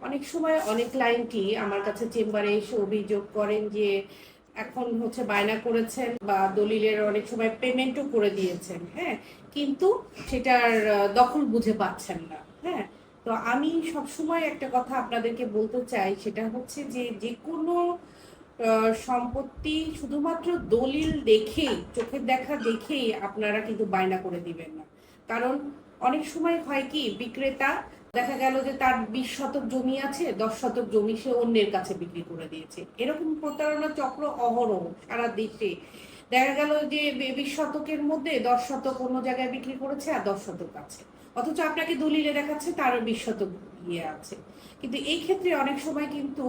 অনেক সময় অনেক ক্লায়েন্টই আমার কাছে চেম্বারে এসে অভিযোগ করেন যে এখন হচ্ছে বায়না করেছেন বা দলিলের অনেক সময় পেমেন্টও করে দিয়েছেন হ্যাঁ? কিন্তু সেটার দখল বুঝে পাচ্ছেন না হ্যাঁ? তো আমি সবসময় একটা কথা আপনাদেরকে বলতে চাই, সেটা হচ্ছে যে যে কোনো সম্পত্তি শুধুমাত্র দলিল দেখেই, চোখের দেখা দেখেই আপনারা কিন্তু বায়না করে দিবেন না। কারণ অনেক সময় হয় কি, বিক্রেতা দেখা গেল যে তার বিশ শতক জমি আছে, দশ শতক জমি সে অন্যের কাছে বিক্রি করে দিয়েছে। এরকম প্রতারণা চক্র অহরহ সারা দেশে। দেখা গেল যে বিশ শতকের মধ্যে দশ শতক অন্য জায়গায় বিক্রি করেছে আর দশ শতক আছে। অথচ আপনাকে দলিলে দেখাচ্ছে তার বিশ শতক ইয়ে আছে। কিন্তু এই ক্ষেত্রে অনেক সময় কিন্তু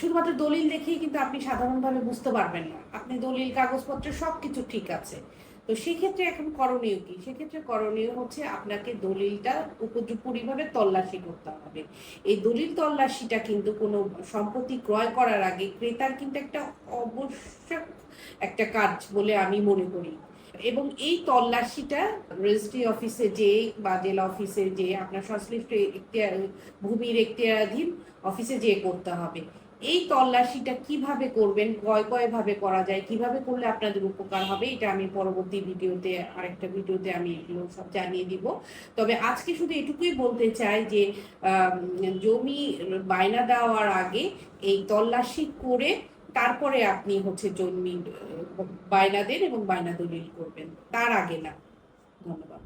শুধুমাত্র দলিল দেখেই কিন্তু আপনি সাধারণভাবে বুঝতে পারবেন না। আপনি দলিল, কাগজপত্র সবকিছু ঠিক আছে। তো সেক্ষেত্রে এখন করণীয় কি? সেক্ষেত্রে করণীয় হচ্ছে আপনাকে দলিলটা উপযুক্তভাবে তল্লাশি করতে হবে। এই দলিল তল্লাশিটা কিন্তু কোনো সম্পত্তি ক্রয় করার আগে ক্রেতার কিন্তু একটা অবশ্যক একটা কাজ বলে আমি মনে করি। এবং এই তল্লাশিটা রেজিস্ট্রি অফিসে যে বা জেলা অফিসে যে আপনার সংশ্লিষ্ট ভূমির এখতিয়ারাধীন অফিসে যেয়ে করতে হবে। এই তল্লাশিটা কীভাবে করবেন, কয় কয় ভাবে করা যায়, কীভাবে করলে আপনাদের উপকার হবে, এটা আমি পরবর্তী ভিডিওতে, আরেকটা ভিডিওতে আমি এগুলো সব জানিয়ে দিব। তবে আজকে শুধু এটুকুই বলতে চাই যে জমি বায়না দেওয়ার আগে এই তল্লাশি করে তারপরে আপনি হচ্ছে জমি, বায়না দেন এবং বায়না দলিল করবেন। তার আগে না। ধন্যবাদ।